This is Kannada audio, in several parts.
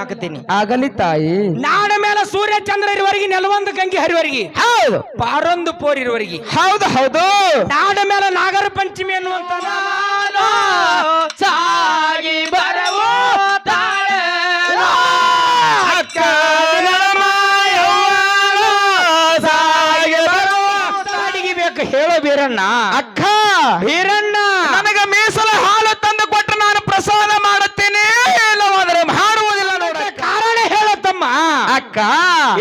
ಹಾಕತೀನಿ ಆಗಲಿ ತಾಯಿ. ನಾಡ ಮೇಲೆ ಸೂರ್ಯ ಚಂದ್ರ ಇರುವರೆಗೆ ನೆಲವೊಂದು ಗಂಗೆ ಹರಿವರೆಗೆ ಹೌದು. ಪಾರೊಂದು ಪೋರ್ ಇರುವರೆಗೆ ಹೌದು ಹೌದು. ನಾಡ ಮೇಲೆ ನಾಗರ ಪಂಚಮಿ ಅನ್ನುವಂತ ಸಾಗಿ ಬರವು ಅಡಿಗೆ ಬೇಕು ಹೇಳೋ ಬೀರಣ್ಣ ಅಕ್ಕ. ಬೀರಣ್ಣ ನನಗ ಮೀಸಲು ಹಾಲು ತಂದು ಕೊಟ್ಟು ನಾನು ಪ್ರಸಾದ ಮಾಡುತ್ತೇನೆ ಇಲ್ಲವಾದರೆ ಮಾಡುವುದಿಲ್ಲ ನೋಡ ಕಾರಣ ಹೇಳತ್ತಮ್ಮ ಅಕ್ಕ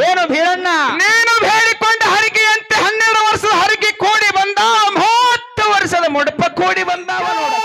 ಏನು ಭೀರಣ್ಣ ನೀನು ಬೇಡಿಕೊಂಡ ಹರಿಕೆಯಂತೆ ಹನ್ನೆರಡು ವರ್ಷದ ಹರಿಕೆ ಕೂಡಿ ಬಂದ ಮೂವತ್ತು ವರ್ಷದ ಮುಡುಪ ಕೂಡಿ ಬಂದವ ನೋಡಕ್ಕ.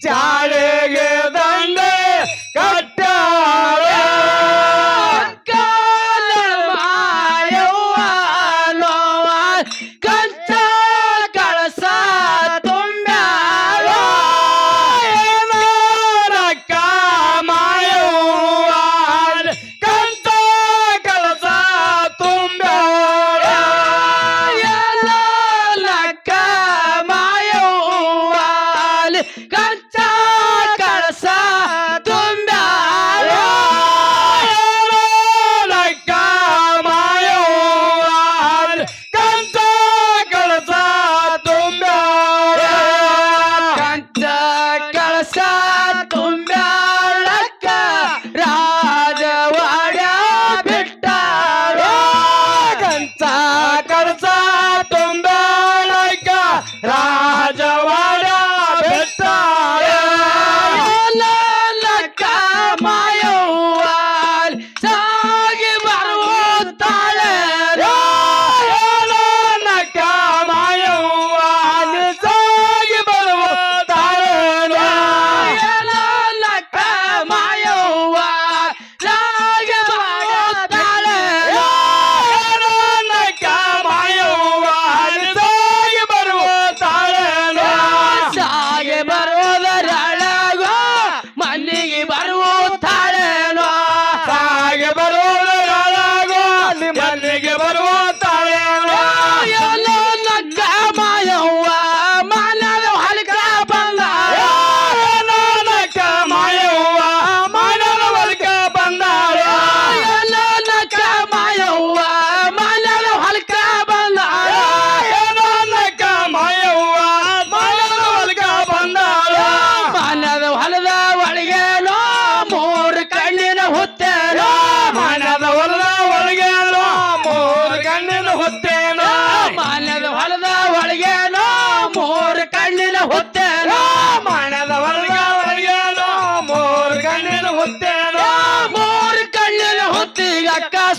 ಜಾಳಿಗೆ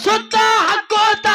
ಸುತ್ತ ಹಾಕೋತ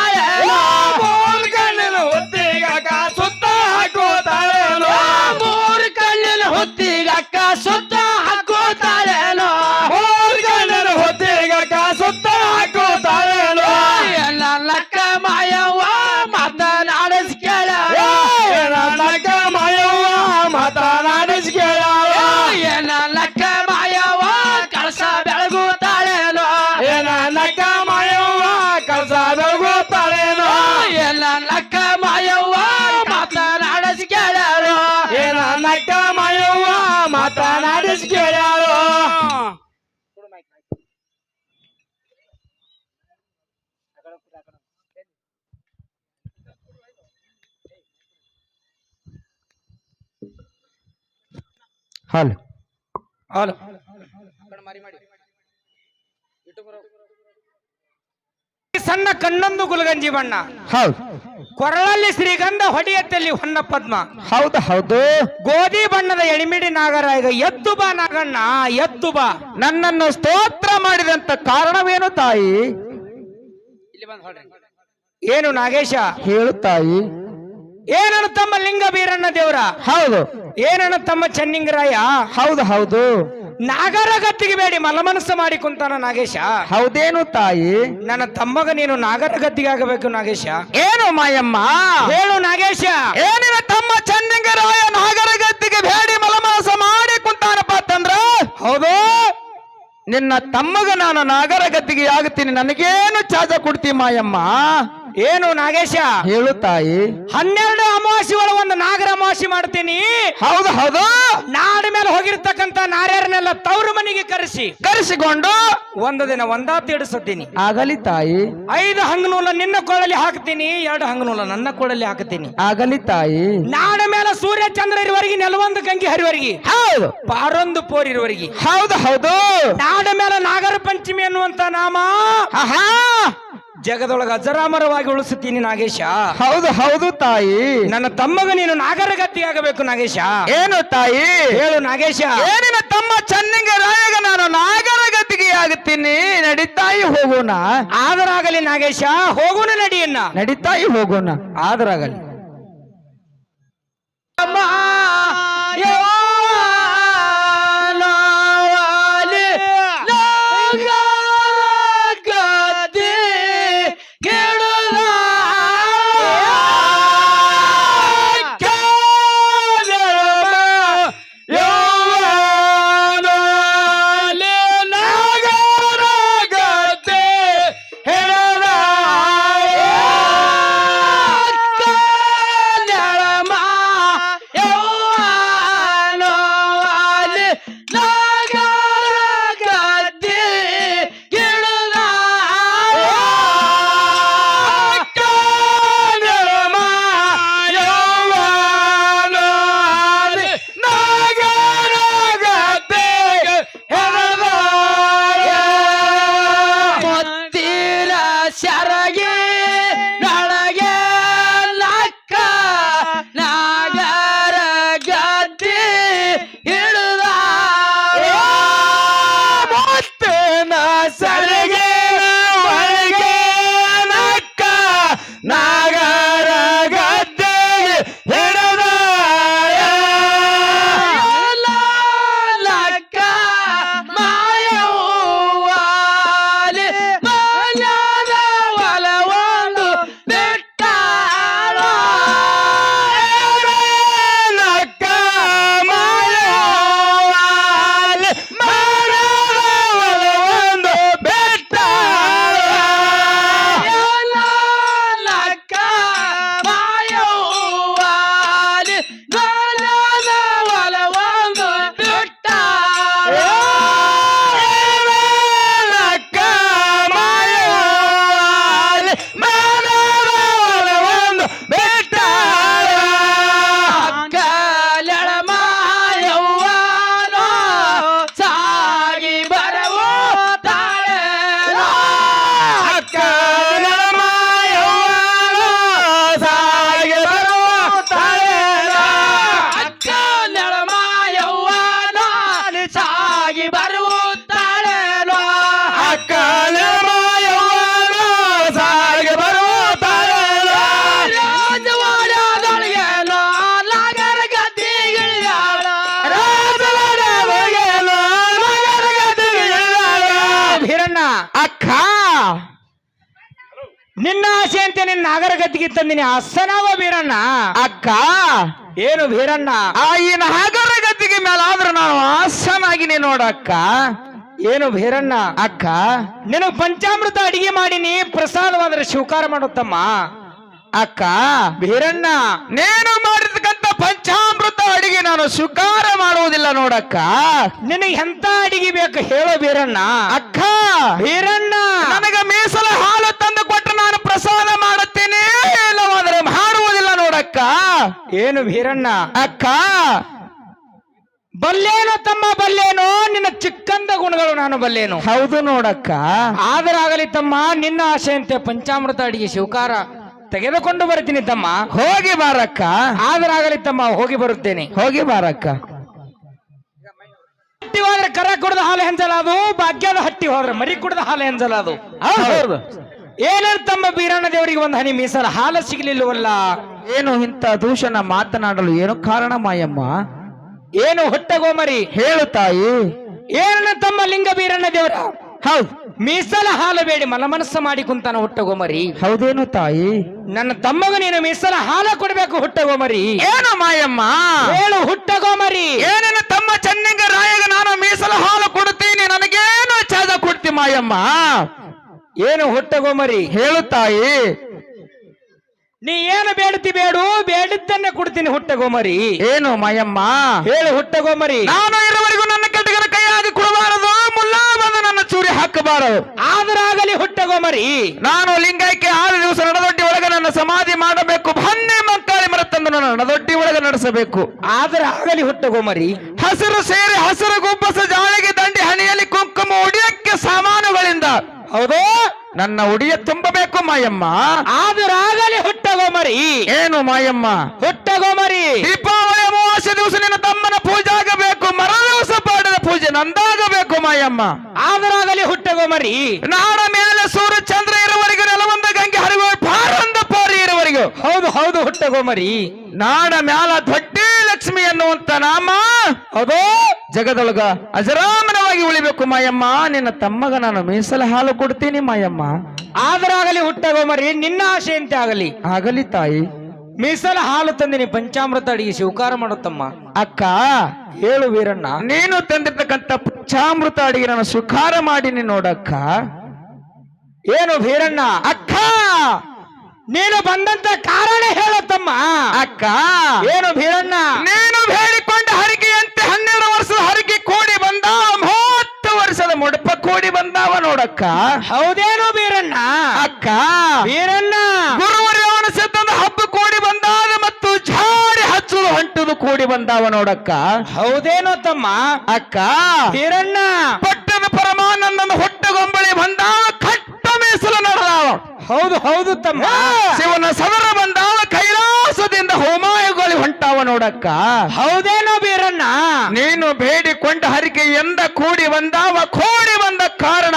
ಹಲ್. ಹಲೋ. ಸಣ್ಣ ಕಣ್ಣೊಂದು ಗುಲಗಂಜಿ ಬಣ್ಣ. ಹೌದು. ಕೊರಳಲ್ಲಿ ಶ್ರೀಗಂಧ ಹೊಡೆಯತ್ತಲ್ಲಿ ಹೊನ್ನ ಪದ್ಮ. ಹೌದು ಹೌದು. ಗೋಧಿ ಬಣ್ಣದ ಎಣಿಮಿಡಿ ನಾಗರಾಯ ಎದ್ದು ಬಾ ನಾಗಣ್ಣ ಎದ್ದು ಬಾ. ನನ್ನನ್ನು ಸ್ತೋತ್ರ ಮಾಡಿದಂತ ಕಾರಣವೇನು ತಾಯಿ? ಏನು ನಾಗೇಶ? ಹೇಳು ತಾಯಿ. ಏನನ್ನು ತಮ್ಮ ಲಿಂಗ ಬೀರಣ್ಣ ದೇವ್ರ? ಹೌದು. ಏನನ್ನ ತಮ್ಮ ಚೆನ್ನಿಂಗರಾಯ? ಹೌದು ಹೌದು. ನಾಗರ ಗದ್ದಿಗೆ ಬೇಡಿ ಮಲಮನಸ್ಸು ಮಾಡಿ ಕುಂತಾನ ನಾಗೇಶ. ಹೌದೇನು ತಾಯಿ? ನನ್ನ ತಮ್ಮಗ ನೀನು ನಾಗರ ಗದ್ದಿಗೆ ಆಗಬೇಕು ನಾಗೇಶ. ಏನು ಮಾಯಮ್ಮ? ಹೇಳು ನಾಗೇಶ. ಏನಿನ ತಮ್ಮ ಚೆನ್ನಿಂಗರಾಯ ನಾಗರ ಗದ್ದಿಗೆ ಬೇಡಿ ಮಲಮನಸ್ಸು ಮಾಡಿ ಕುಂತಾನಪ್ಪ ಅಂತಂದ್ರ? ಹೌದು. ನಿನ್ನ ತಮ್ಮಗ ನಾನು ನಾಗರ ಗದ್ದಿಗೆ ಆಗುತ್ತೀನಿ ನನಗೇನು ಚಾಜ ಕೊಡ್ತಿ ಮಾಯಮ್ಮ? ಏನು ನಾಗೇಶ? ಹೇಳು ತಾಯಿ. ಹನ್ನೆರಡು ಅಮಾವಾಸ್ಯೆ ಒಳ ಒಂದು ನಾಗರ ಅಮಾವಾಸಿ ಮಾಡ್ತೀನಿ. ಹೌದು ಹೌದು. ನಾಡ ಮೇಲೆ ಹೋಗಿರ್ತಕ್ಕಂತ ನಾರ್ಯಾರನ್ನೆಲ್ಲ ತವ್ರ ಮನೆಗೆ ಕರೆಸಿ. ಕರೆಸಿಕೊಂಡು ಒಂದು ದಿನ ಒಂದಾ ತೀಡಿಸುತ್ತೀನಿ ಆಗಲಿ ತಾಯಿ. ಐದು ಹಂಗನೂಲ ನಿನ್ನ ಕೊಳಲಿ ಹಾಕ್ತೀನಿ ಎರಡು ಹಂಗನೂಲ ನನ್ನ ಕೊಳಲಿ ಹಾಕ್ತೀನಿ. ಆಗಲಿ ತಾಯಿ. ನಾಡ ಮೇಲೆ ಸೂರ್ಯ ಚಂದ್ರ ಇರುವರೆಗೆ ನೆಲವೊಂದು ಗಂಗೆ ಹರಿವರೆಗೆ ಹೌದು. ಪಾರೊಂದು ಪೋರ್ ಇರುವವರೆಗೆ. ಹೌದು ಹೌದು. ನಾಡ ಮೇಲೆ ನಾಗರ ಪಂಚಮಿ ಅನ್ನುವಂತ ನಾಮ. ಆಹಾ. ಜಗದೊಳಗ ಅಜರಾಮರವಾಗಿ ಉಳಿಸುತ್ತೀನಿ ನಾಗೇಶ. ಹೌದು ಹೌದು ತಾಯಿ. ನನ್ನ ತಮ್ಮಗ ನೀನು ನಾಗರಗತಿಯಾಗಬೇಕು ನಾಗೇಶ. ಏನು ತಾಯಿ? ಹೇಳು ನಾಗೇಶ. ಏನಿನ ತಮ್ಮ ಚೆನ್ನಿಂಗ ರಾಯಗ ನಾನು ನಾಗರ ಗತಿಗೆ ಆಗುತ್ತೀನಿ ನಡೀತಾಯಿ ಹೋಗೋಣ. ಆದರಾಗಲಿ ನಾಗೇಶ ಹೋಗೋಣ ನಡಿಯನ್ನ. ನಡಿತಾಯಿ ಹೋಗೋಣ. ಆದರಾಗಲಿ. ಅಕ್ಕ! ನಿನ್ನ ಆಸೆ ಅಂತ ನಿನ್ನ ನಾಗರ ಗದ್ದಿಗೆ ತಂದಿನಿ. ಅಸನವ ಬೀರಣ್ಣ ಅಕ್ಕ! ಏನು ಬೀರಣ್ಣ ಆ ಈ ನಾಗರ ಗದ್ದಿಗೆ ಮೇಲಾದ್ರೂ ನಾನು ಆಸನಾಗಿನಿ ನೋಡಕ್ಕ ಏನು ಬೀರಣ್ಣ ಅಕ್ಕ! ನಿನಗ್ ಪಂಚಾಮೃತ ಅಡಿಗೆ ಮಾಡಿನಿ ಪ್ರಸಾದವಾದ್ರೆ ಸ್ವೀಕಾರ ಮಾಡುತ್ತಮ್ಮ. ಅಕ್ಕ! ಬೀರಣ್ಣ ನೇನು ಮಾಡಿರ್ತಕ್ಕಂಥ ಪಂಚಾಮೃತ ನಾನು ಸ್ವೀಕಾರ ಮಾಡುವುದಿಲ್ಲ ನೋಡಕ್ಕ. ನಿನಗೆ ಎಂತ ಅಡಿಗೆ ಬೇಕು ಹೇಳೋ ಬೀರಣ್ಣ ಅಕ್ಕ. ಬೀರಣ್ಣ ನನಗ ಮೀಸಲ ಹಾಲು ತಂದು ಕೊಟ್ಟು ನಾನು ಪ್ರಸಾದ ಮಾಡುತ್ತೇನೆ ಇಲ್ಲವಾದ್ರೆ ಮಾಡುವುದಿಲ್ಲ ನೋಡಕ್ಕ. ಏನು ಬೀರಣ್ಣ ಅಕ್ಕ. ಬಲ್ಲೇನು ತಮ್ಮ ಬಲ್ಲೇನು? ನಿನ್ನ ಚಿಕ್ಕಂದ ಗುಣಗಳು ನಾನು ಬಲ್ಲೇನು? ಹೌದು ನೋಡಕ್ಕ. ಆದರಾಗಲಿ ತಮ್ಮ ನಿನ್ನ ಆಸೆಯಂತೆ ಪಂಚಾಮೃತ ಅಡಿಗೆ ಶಿವಕಾರ ತೆಗೆದುಕೊಂಡು ಬರ್ತೀನಿ ತಮ್ಮ. ಹೋಗಿ ಬಾರಕ್ಕ. ಆದರಾಗಲಿ ತಮ್ಮ ಹೋಗಿ ಬರುತ್ತೇನೆ. ಹೋಗಿ ಬಾರಕ್ಕ. ಹಟ್ಟಿ ಹೋದ್ರೆ ಕರ ಕುಡ್ದ ಹಾಲು ಹೆಂಜಲಾದು ಭಾಗ್ಯದ ಹಟ್ಟಿ ಹೋದ್ರೆ ಮರಿ ಕುಡ್ದ ಹಾಲು ಹೆಂಜಲಾದು ಹೌದು. ಏನೇನು ತಮ್ಮ ಬೀರಣ್ಣ ದೇವರಿಗೆ ಒಂದು ಹನಿ ಮೀಸಲು. ಹಾಲು ಸಿಗಲಿಲ್ಲವಲ್ಲ. ಏನು ಇಂಥ ದೂಷಣ ಮಾತನಾಡಲು ಏನು ಕಾರಣ ಮಾಯಮ್ಮ? ಏನು ಹೊಟ್ಟೆಗೋಮರಿ? ಹೇಳು ತಾಯಿ. ಏನ ತಮ್ಮ ಲಿಂಗ ಬೀರಣ್ಣ ದೇವರ. ಹೌದು. ಮೀಸಲ ಹಾಲು ಬೇಡಿ ಮನಮನಸ್ಸು ಮಾಡಿ ಕುಂತಾನ ಹುಟ್ಟಗೋಮರಿ. ಹೌದೇನು ತಾಯಿ? ನನ್ನ ತಮ್ಮಗ ನೀನು ಮೀಸಲ ಹಾಲ ಕೊಡ್ಬೇಕು ಹುಟ್ಟಗೋಮರಿ. ಏನು ಮಾಯಮ್ಮ? ಹೇಳು ಹುಟ್ಟಗೋಮರಿ. ಏನೇನು ತಮ್ಮ ಚೆನ್ನಿಂಗ ರಾಯಗ ನಾನು ಮೀಸಲ ಹಾಲು ಕೊಡುತ್ತೀನಿ ನನಗೇನು ಚಾದ ಕೊಡ್ತಿ ಮಾಯಮ್ಮ? ಏನು ಹುಟ್ಟಗೋಮರಿ? ಹೇಳು ತಾಯಿ. ನೀ ಏನು ಬೇಡ್ತಿ ಬೇಡು ಬೇಡಿದ್ದನ್ನೇ ಕೊಡ್ತೀನಿ ಹುಟ್ಟಗೋಮರಿ. ಏನು ಮಾಯಮ್ಮ? ಹೇಳು ಹುಟ್ಟಗೋಮರಿ. ನಾನು ಇರುವವರೆಗೂ ನನ್ನ ಕೆಟ್ಟಗನ ಕೈಯಾಗಿ ಕೊಡಬಾರದು. ಮುಲ್ಲಾ ಬಂದು ನನ್ನ ಚೂರಿ ಹಾಕಬಾರದು. ಆದರಾಗಲಿ ಹುಟ್ಟಗೋಮರಿ. ನಾನು ಲಿಂಗೈಕ್ಯ ಆರು ದಿವಸ ನಡದೊಡ್ಡಿ ಒಳಗೆ ನನ್ನ ಸಮಾಧಿ ಮಾಡಬೇಕು. ಬನ್ನಿ ಮಕ್ಕಳಿ ಮರ ತಂದು ನನ್ನ ನಡದೊಡ್ಡಿ ಒಳಗೆ ನಡೆಸಬೇಕು. ಆದರಾಗಲಿ ಹುಟ್ಟಗೋಮರಿ. ಹಸಿರು ಸೇರಿ ಹಸಿರು ಗುಬ್ಬಸ ಜಾಳಿಗೆ ದಂಡಿ ಹಣಿಯಲ್ಲಿ ಕುಂಕುಮ ಉಡಿಯಕ್ಕೆ ಸಾಮಾನುಗಳಿಂದ. ಹೌದು. ನನ್ನ ಉಡಿಯ ತುಂಬಬೇಕು ಮಾಯಮ್ಮ. ಆದರಾಗಲಿ ಹುಟ್ಟಗೋಮರಿ. ಏನು ಮಾಯಮ್ಮ? ಹುಟ್ಟಗೋಮರಿ. ದೀಪಾವಳಿ ಅಮಾವಾಸ್ಯ ದಿವಸ ನಿನ್ನ ತಮ್ಮನ ಪೂಜೆ ಆಗಬೇಕು ಮರ ದಿವಸ ಪಾಡದ ಪೂಜೆ ನಂದಾಗಬೇಕು ಮಾಯಮ್ಮ. ಆದರಾಗಲಿ ಹುಟ್ಟಗೋಮರಿ ನಾಡ ಮೇಲೆ ಸೂರ್ಯ ಚಂದ್ರ ಇರುವವರೆಗೂ ನೆಲವಂದ ಗಂಗೆ ಹರಿವ ಪಾರಂದ ಪಾರಿ ಇರುವರೆಗೂ ಹೌದು ಹೌದು ಹುಟ್ಟಗೋಮರಿ ನಾಡ ಮ್ಯಾಲ ದೊಡ್ಡ ಲಕ್ಷ್ಮಿ ಎನ್ನುವಂತ ನಾಮ. ಹೌದು. ಜಗದೊಳಗ ಅಜರಾಮರವಾಗಿ ಉಳಿಬೇಕು ಮಾಯಮ್ಮ. ನಿನ್ನ ತಮ್ಮಗ ನಾನು ಮೀಸಲ ಹಾಲು ಕೊಡ್ತೀನಿ ಮಾಯಮ್ಮ. ಆದರಾಗಲಿ ಹುಟ್ಟಗೋಮರಿ ನಿನ್ನ ಆಶೆಯಂತೆ ಆಗಲಿ. ಆಗಲಿ ತಾಯಿ. ಮೀಸಲ ಹಾಲು ತಂದಿನಿ ಪಂಚಾಮೃತ ಅಡಿಗೆ ಸ್ವೀಕಾರ ಮಾಡುತ್ತಮ್ಮ. ಅಕ್ಕ ಹೇಳು ವೀರಣ್ಣ. ನೀನು ತಂದಿರ್ತಕ್ಕಂಥ ಪಂಚಾಮೃತ ಅಡಿಗೆ ನಾನು ಸ್ವೀಕಾರ ಮಾಡಿನಿ ನೋಡಕ್ಕ. ಏನು ವೀರಣ್ಣ? ಅಕ್ಕ ನೀನು ಬಂದಂತ ಕಾರಣ ಹೇಳತ್ತಮ್ಮ. ಅಕ್ಕ ಏನು ಭೀರಣ್ಣ ನೀನು ಬೇಡಿಕೊಂಡ ಹರಿಕೆಯಂತೆ ಹನ್ನೆರಡು ವರ್ಷದ ಹರಿಕೆ ಕೂಡಿ ಬಂದ ಮೂವತ್ತು ವರ್ಷದ ಮುಡಪ ಕೂಡಿ ಬಂದಾವ ನೋಡಕ್ಕ. ಹೌದೇನು ವೀರಣ್ಣ? ಅಕ್ಕ ವೀರಣ್ಣ! ಗುರುವರಿ ಅವನ ಕೂಡಿ ಬಂದಾವ ನೋಡಕ್ಕ. ಹೌದೇನೋ ತಮ್ಮ? ಅಕ್ಕ. ಹಿರಣ್ಣ ಪಟ್ಟದ ಪರಮಾನಂದನ ಹುಟ್ಟಗೊಂಬಳಿ ಬಂದ ಕಟ್ಟ ಮೀಸಲು ನಡೆದಾವ. ಹೌದು ಹೌದು ತಮ್ಮ. ಶಿವನ ಸದರ ನೋಡಕ್ಕ? ಹೌದೇನೋ ವೀರಣ್ಣ ನೀನು ಬೇಡಿಕೊಂಡ ಹರಿಕೆ ಎಂದ ಕೂಡಿ ಬಂದಾವ ಕೂಡಿ ಬಂದ ಕಾರಣ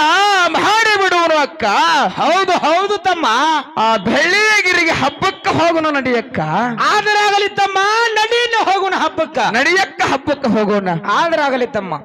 ಮಾಡಿ ಬಿಡುವನು ಅಕ್ಕ. ಹೌದು ಹೌದು ತಮ್ಮ. ಆ ಬೆಳ್ಳಿಯಗಿರಿಗೆ ಹಬ್ಬಕ್ಕೆ ಹೋಗೋಣ ನಡಿಯಕ್ಕ. ಆದರಾಗಲಿ ತಮ್ಮ ನಡೀನ ಹೋಗೋಣ ಹಬ್ಬಕ್ಕ. ನಡಿಯಕ್ಕ ಹಬ್ಬಕ್ಕೆ ಹೋಗೋಣ. ಆದರಾಗಲಿ ತಮ್ಮ.